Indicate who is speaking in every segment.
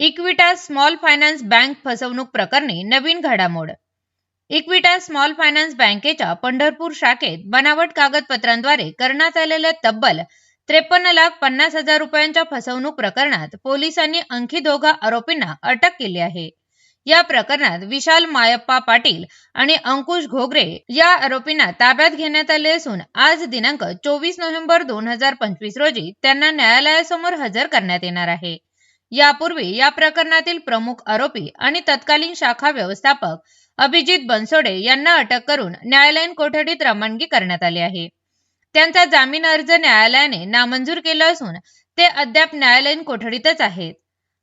Speaker 1: इक्विटा small finance bank फसवणूक प्रकरणी नवीन घडामोड. इक्विटा small finance बँकेच्या पंढरपूर शाखेत बनावट कागदपत्रांद्वारे करण्यात आलेल्या तब्बल त्रेपन्न लाख पन्नास हजार रुपयांच्या फसवणूक प्रकरणात पोलिसांनी आणखी दोघा आरोपींना अटक केली आहे. या प्रकरणात विशाल मायप्पा पाटील आणि अंकुश घोगरे या आरोपींना ताब्यात घेण्यात आले असून आज दिनांक चोवीस नोव्हेंबर दोन हजार पंचवीस रोजी त्यांना न्यायालयासमोर हजर करण्यात येणार आहे. यापूर्वी या प्रकरणातील प्रमुख आरोपी आणि तत्कालीन शाखा व्यवस्थापक अभिजित बनसोडे यांना अटक करून न्यायालयीन कोठडीत रवानगी करण्यात आली आहे. त्यांचा जामीन अर्ज न्यायालयाने नामंजूर केला असून ते अद्याप न्यायालयीन कोठडीतच आहेत.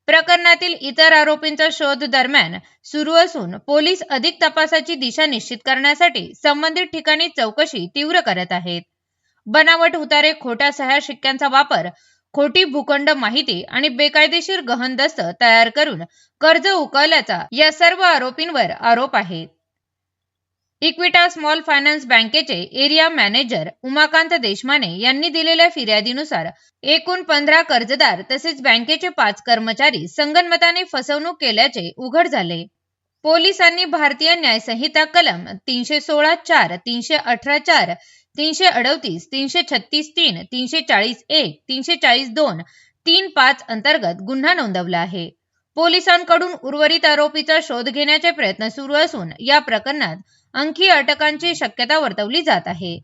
Speaker 1: प्रकरणातील इतर आरोपींचा शोध दरम्यान सुरू असून पोलीस अधिक तपासाची दिशा निश्चित करण्यासाठी संबंधित ठिकाणी चौकशी तीव्र करत आहेत. बनावट उतारे खोट्या सह्या शिक्क्यांचा वापर खोटी भूखंड माहिती आणि बेकायदेशीर गहनदस्त तयार करून कर्ज उकळल्याचा या सर्व आरोपींवर आरोप आहे. इक्विटा स्मॉल फायनान्स बँकेचे एरिया मॅनेजर उमाकांत देशमाने यांनी दिलेल्या फिर्यादीनुसार एकूण पंधरा कर्जदार तसेच बँकेचे पाच कर्मचारी संगनमताने फसवणूक केल्याचे उघड झाले. पोलिसांनी भारतीय न्यायसंहिता कलम तीनशे सोळा चार तीनशे अठरा चार तीनशे अडतीस तीनशे छत्तीस तीन तीनशे चाळीस एक तीनशे चाळीस दोन तीन पाच अंतर्गत गुन्हा नोंदवला आहे. पोलिसांकडून उर्वरित आरोपीचा शोध घेण्याचे प्रयत्न सुरू असून या प्रकरणात आणखी अटकांची शक्यता वर्तवली जात आहे.